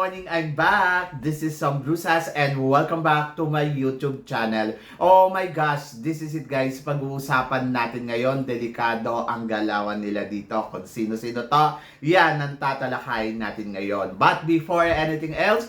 morning! I'm back! This is Sam Brusas and welcome back to my YouTube channel. Oh my gosh! This is it guys. Pag-uusapan natin ngayon, delikado ang galawan nila dito. Kung sino-sino to, yan ang tatalakayin natin ngayon. But before anything else,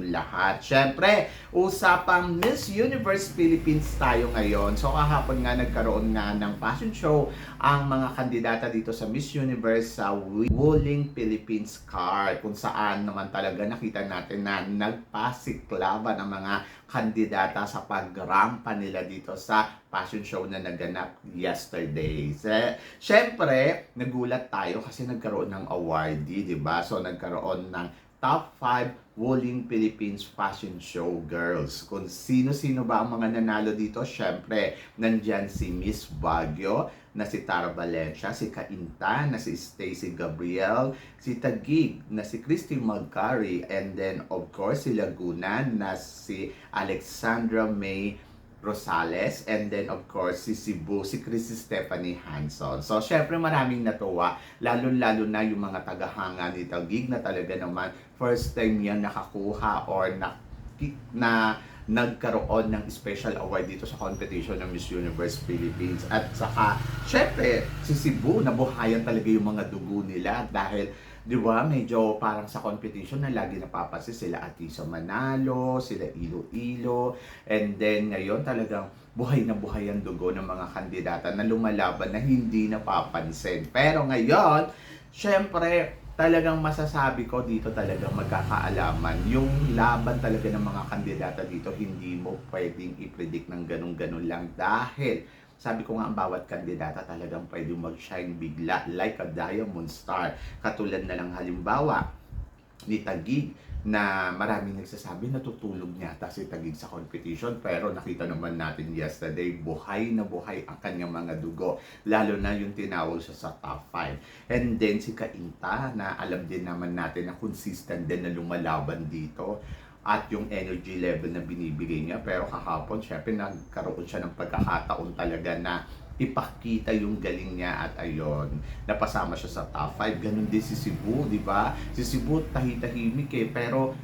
inyong lahat. Syempre, usapang Miss Universe Philippines tayo ngayon. So kahapon nga nagkaroon nga ng fashion show ang mga kandidata dito sa Miss Universe sa Wuling Philippines card kung saan naman talaga nakita natin na nagpasiklaban ang mga kandidata sa pagrampa nila dito sa fashion show na naganap yesterday. Siyempre, nagulat tayo kasi nagkaroon ng awardee, di ba? So, nagkaroon ng top 5 Wuling Philippines Fashion Show Girls. Kung sino-sino ba ang mga nanalo dito, syempre, nandyan si Miss Baguio, na si Tara Valencia, si Kainta, na si Stacy Gabriel, si Tagig, na si Christy Magcari, and then, of course, si Laguna, na si Alexandra May Rosales, and then of course si Cebu, si Chrissy Stephanie Hanson. So syempre maraming natuwa, lalo-lalo na yung mga tagahanga ni Tagig na talaga naman first time yan nakakuha or na, na nagkaroon ng special award dito sa competition ng Miss Universe Philippines. At saka, syempre, si Cebu, nabuhayan talaga yung mga dugo nila dahil Di ba? Medyo parang sa competition na lagi napapansin sila Atisa Manalo, sila Iloilo, and then ngayon talagang buhay na buhay ang dugo ng mga kandidata na lumalaban na hindi napapansin. Pero ngayon, syempre, talagang masasabi ko dito talagang magkakaalaman. Yung laban talaga ng mga kandidata dito, hindi mo pwedeng i-predict ng ganun-ganun lang dahil sabi ko nga ang bawat kandidata talagang pwede mag-shine bigla like a diamond star. Katulad na lang halimbawa ni Tagig na maraming nagsasabi natutulog niya ta si Tagig sa competition pero nakita naman natin yesterday buhay na buhay ang kanyang mga dugo lalo na yung tinawag siya sa top 5 and then si Kainta na alam din naman natin na consistent din na lumalaban dito at yung energy level na binibigay niya. Pero kahapon, syempre, nagkaroon siya ng pagkakataon talaga na ipakita yung galing niya at ayon, napasama siya sa top 5. Ganun din si Cebu, di ba? Si Cebu, tahi-tahimik eh, pero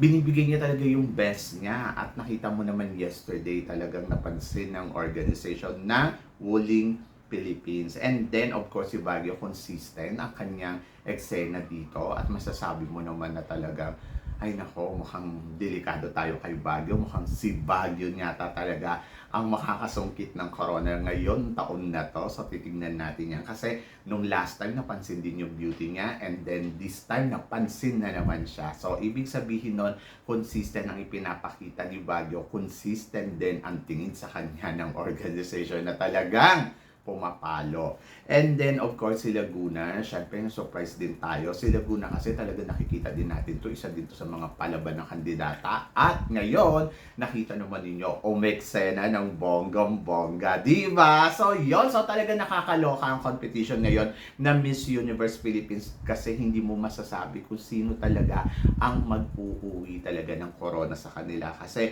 binibigay niya talaga yung best niya at nakita mo naman yesterday talagang napansin ng organization na Wuling Philippines. And then, of course, si Baguio consistent ang kanyang eksena dito at masasabi mo naman na talagang ay nako, mukhang delikado tayo kay Baguio. Mukhang si Baguio yata talaga ang makakasungkit ng corona ngayon, taon na to. So titignan natin yan. Kasi nung last time, napansin din yung beauty niya. And then this time, napansin na naman siya. So ibig sabihin nun, consistent ang ipinapakita ni Baguio. Consistent din ang tingin sa kanya ng organization na talagang pumapalo. And then, of course, si Laguna, syempre, na-surprise din tayo. Si Laguna kasi talaga nakikita din natin to isa dito sa mga palaban ng kandidata. At ngayon, nakita naman ninyo, umeksena ng bonggam-bongga. Di ba? So, yon So, talaga nakakaloka ang competition ngayon na Miss Universe Philippines kasi hindi mo masasabi kung sino talaga ang mag-uuwi talaga ng corona sa kanila. Kasi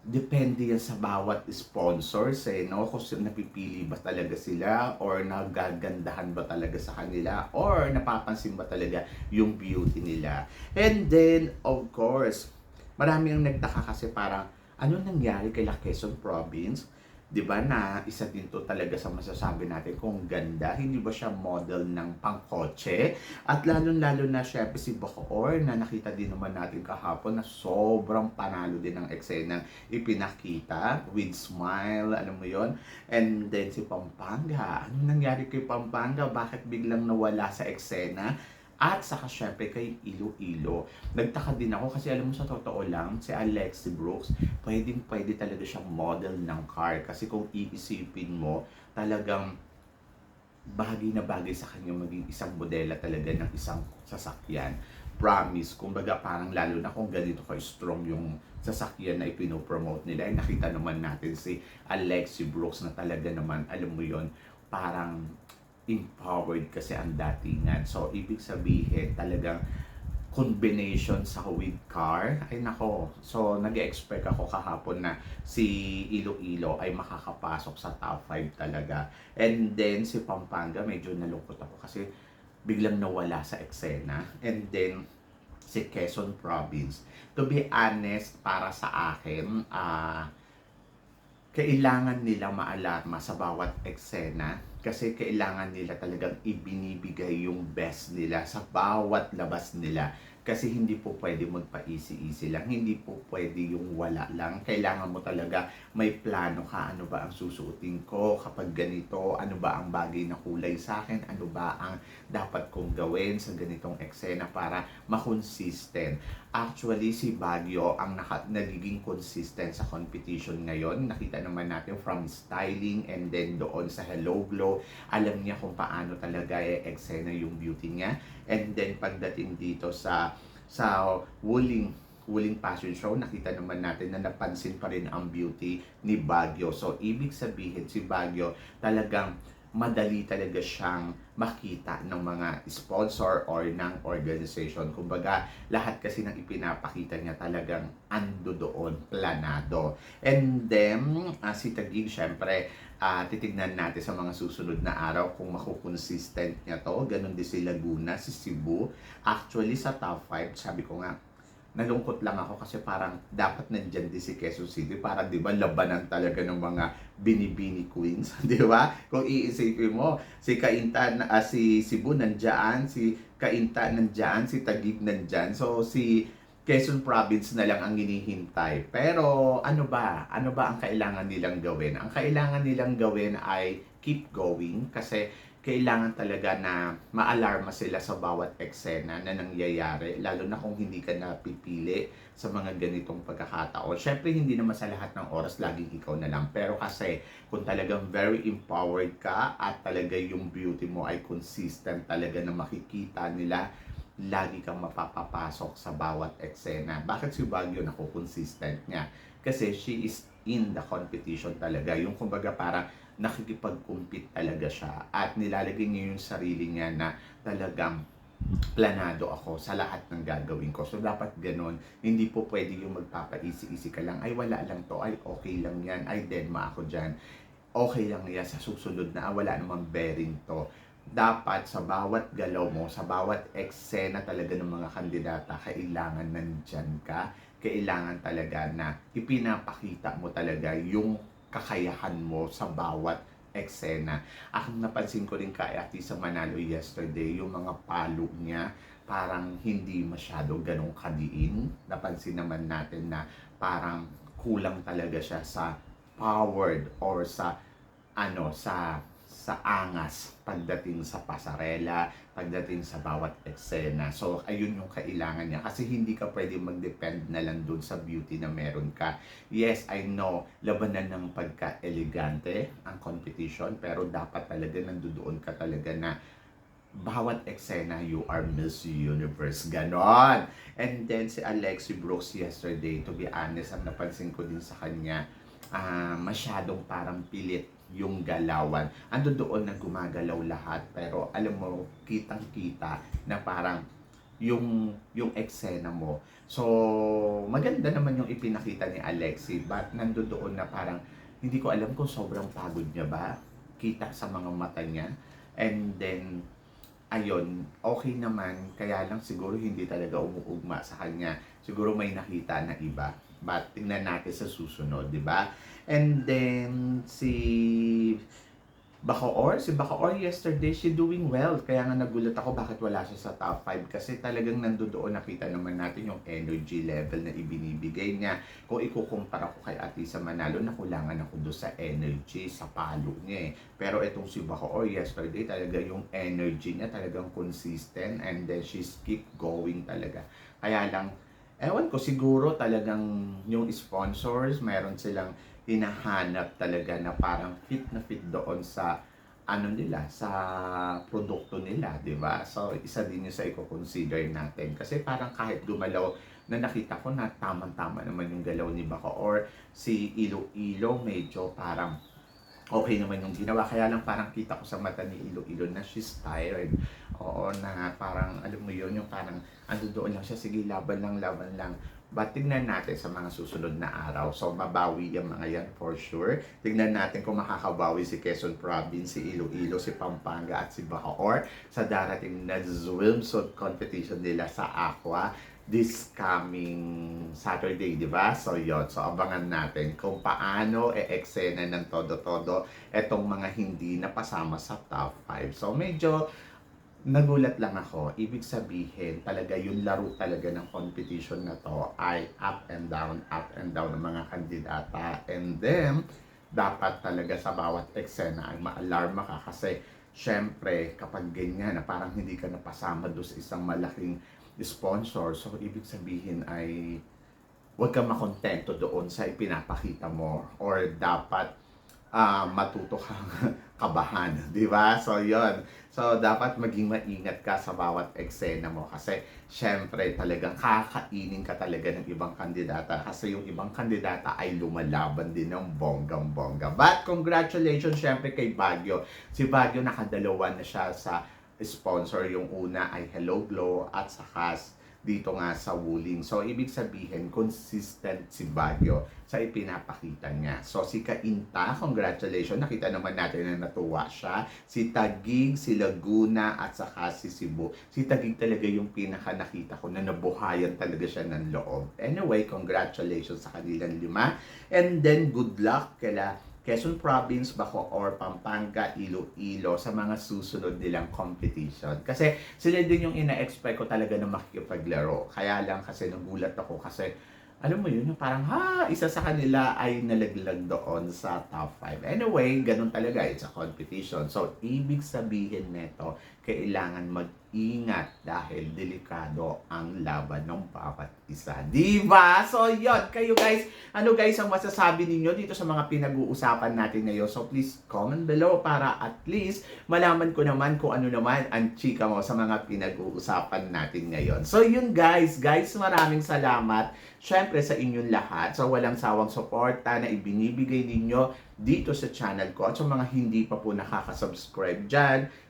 depende yan sa bawat sponsors eh, no? Kung napipili ba talaga sila or nagagandahan ba talaga sa kanila or napapansin ba talaga yung beauty nila. And then, of course, marami ang nagtaka kasi parang ano nangyari kay La Province? 'Di ba na isa din to talaga sa masasabi natin kung ganda hindi ba siya model ng pangkotse? At lalo-lalo na syempre si Bacoor na nakita din naman natin kahapon na sobrang panalo din ng eksena ipinakita with smile alam mo yon and then si Pampanga ano nangyari kay Pampanga? Bakit biglang nawala sa eksena at saka syempre kay Iloilo. Nagtaka din ako kasi alam mo sa totoo lang, si Alexi Brooks, pwedeng pwede talaga siyang model ng car. Kasi kung iisipin mo, talagang bagay na bagay sa kanya maging isang modela talaga ng isang sasakyan. promise. Kumbaga parang lalo na kung ganito ka strong yung sasakyan na ipinopromote nila. Ay nakita naman natin si Alexi Brooks na talaga naman, alam mo yon parang empowered kasi ang datingan. So, ibig sabihin talagang combination sa with car. Ay nako. So, nag-expect ako kahapon na si Iloilo ay makakapasok sa top 5 talaga. And then, si Pampanga, medyo nalungkot ako kasi biglang nawala sa eksena. And then, si Quezon Province. To be honest, para sa akin, ah, kailangan nila maalarma sa bawat eksena kasi kailangan nila talagang ibinibigay yung best nila sa bawat labas nila kasi hindi po pwede magpa-easy-easy lang. Hindi po pwede yung wala lang. Kailangan mo talaga may plano ka. Ano ba ang susuotin ko kapag ganito? Ano ba ang bagay na kulay sa akin? Ano ba ang dapat kong gawin sa ganitong eksena para makonsistent actually si Baguio ang naka, nagiging consistent sa competition ngayon. Nakita naman natin from styling and then doon sa Hello Glow. Alam niya kung paano talaga eh, eksena yung beauty niya. And then pagdating dito sa sa Wuling Wuling Fashion Show, nakita naman natin na napansin pa rin ang beauty ni Baguio. So, ibig sabihin, si Baguio talagang madali talaga siyang makita ng mga sponsor or ng organization. Kumbaga, lahat kasi ng ipinapakita niya talagang ando doon, planado. And then, uh, si Tagig, syempre, uh, titignan natin sa mga susunod na araw kung makukonsistent niya to. Ganon din si Laguna, si Cebu. Actually, sa top 5, sabi ko nga, nalungkot lang ako kasi parang dapat nandyan din si Quezon City para 'di ba labanan talaga ng mga binibini queens, 'di ba? Kung iisipin mo, si Kainta uh, si Cebu nandiyan, si Kainta nandiyan, si Taguig nandiyan. So si Quezon Province na lang ang hinihintay. Pero ano ba? Ano ba ang kailangan nilang gawin? Ang kailangan nilang gawin ay keep going kasi kailangan talaga na maalarma sila sa bawat eksena na nangyayari, lalo na kung hindi ka napipili sa mga ganitong pagkakataon. Siyempre, hindi naman sa lahat ng oras laging ikaw na lang. Pero kasi, kung talagang very empowered ka at talaga yung beauty mo ay consistent talaga na makikita nila, lagi kang mapapapasok sa bawat eksena. Bakit si Baguio na consistent niya? Kasi she is in the competition talaga. Yung kumbaga para nakikipag-compete talaga siya at nilalagay niya yung sarili niya na talagang planado ako sa lahat ng gagawin ko. So, dapat ganun. Hindi po pwede yung magpapaisi-isi ka lang. Ay, wala lang to. Ay, okay lang yan. Ay, denma ako dyan. Okay lang yan sa susunod na. Ah, wala namang bearing to. Dapat sa bawat galaw mo, sa bawat eksena talaga ng mga kandidata, kailangan nandyan ka. Kailangan talaga na ipinapakita mo talaga yung kakayahan mo sa bawat eksena. Ang napansin ko rin kay sa Manalo yesterday, yung mga palo niya, parang hindi masyado ganong kadiin. Napansin naman natin na parang kulang talaga siya sa powered or sa ano sa sa angas pagdating sa pasarela, pagdating sa bawat eksena. So, ayun yung kailangan niya. Kasi hindi ka pwede mag-depend na lang dun sa beauty na meron ka. Yes, I know, labanan ng pagka-elegante ang competition, pero dapat talaga nandoon ka talaga na bawat eksena you are Miss Universe. Ganon. And then si Alexi Brooks yesterday, to be honest, ang napansin ko din sa kanya, uh, masyadong parang pilit yung galawan. Ando doon na gumagalaw lahat pero alam mo kitang-kita na parang yung yung eksena mo. So maganda naman yung ipinakita ni Alexi but nando doon na parang hindi ko alam kung sobrang pagod niya ba kita sa mga mata niya and then ayun, okay naman, kaya lang siguro hindi talaga umuugma sa kanya. Siguro may nakita na iba. But tingnan natin sa susunod, di ba? And then si Bacoor, si Bacoor yesterday, she doing well. Kaya nga nagulat ako bakit wala siya sa top 5 kasi talagang nandoon nakita naman natin yung energy level na ibinibigay niya. Kung ikukumpara ko kay Atisa Manalo, nakulangan ako do sa energy, sa palo niya eh. Pero itong si Bacoor yesterday, talaga yung energy niya talagang consistent and then she's keep going talaga. Kaya lang, ewan ko siguro talagang yung sponsors, mayroon silang hinahanap talaga na parang fit na fit doon sa ano nila, sa produkto nila, di ba? So, isa din yung sa i-consider natin. Kasi parang kahit gumalaw na nakita ko na tamang-tama naman yung galaw ni Bako or si Iloilo medyo parang okay naman yung ginawa. Kaya lang parang kita ko sa mata ni Iloilo na she's tired. Oo, na parang alam mo yun, yung parang ando doon lang siya, sige laban lang, laban lang. But tignan natin sa mga susunod na araw. So, mabawi yung mga yan for sure. Tignan natin kung makakabawi si Quezon Province, si Iloilo, si Pampanga at si Bacoor sa darating na swimsuit competition nila sa Aqua this coming Saturday, di ba? So, yon So, abangan natin kung paano e-eksena ng todo-todo etong mga hindi napasama sa top 5. So, medyo nagulat lang ako. Ibig sabihin, talaga yung laro talaga ng competition na to ay up and down, up and down ng mga kandidata. And then, dapat talaga sa bawat eksena ay ma-alarma ka kasi syempre kapag ganyan na parang hindi ka napasama doon sa isang malaking sponsor, so ibig sabihin ay huwag kang makontento doon sa ipinapakita mo or dapat ah, matuto kang kabahan, di ba? So, yon So, dapat maging maingat ka sa bawat eksena mo kasi syempre talagang kakainin ka talaga ng ibang kandidata kasi yung ibang kandidata ay lumalaban din ng bonggang-bongga. But congratulations syempre kay Baguio. Si Baguio nakadalawa na siya sa sponsor. Yung una ay Hello Glow at saka dito nga sa Wuling. So, ibig sabihin, consistent si Baguio sa ipinapakita niya. So, si Kainta, congratulations. Nakita naman natin na natuwa siya. Si Tagig, si Laguna, at saka si Cebu. Si Tagig talaga yung pinaka nakita ko na nabuhayan talaga siya ng loob. Anyway, congratulations sa kanilang lima. And then, good luck kila Quezon Province, Bacoor, Pampanga, Iloilo sa mga susunod nilang competition. Kasi sila din yung ina-expect ko talaga na makikipaglaro. Kaya lang kasi nagulat ako kasi alam mo yun, parang ha, isa sa kanila ay nalaglag doon sa top 5. Anyway, ganun talaga, it's a competition. So, ibig sabihin nito, kailangan mag-ingat dahil delikado ang laban ng bawat isa. Di? So, yun. Kayo guys, ano guys ang masasabi ninyo dito sa mga pinag-uusapan natin ngayon? So, please comment below para at least malaman ko naman kung ano naman ang chika mo sa mga pinag-uusapan natin ngayon. So, yun guys. Guys, maraming salamat. Syempre sa inyong lahat. So, walang sawang suporta na ibinibigay ninyo dito sa channel ko. At sa mga hindi pa po nakaka-subscribe dyan,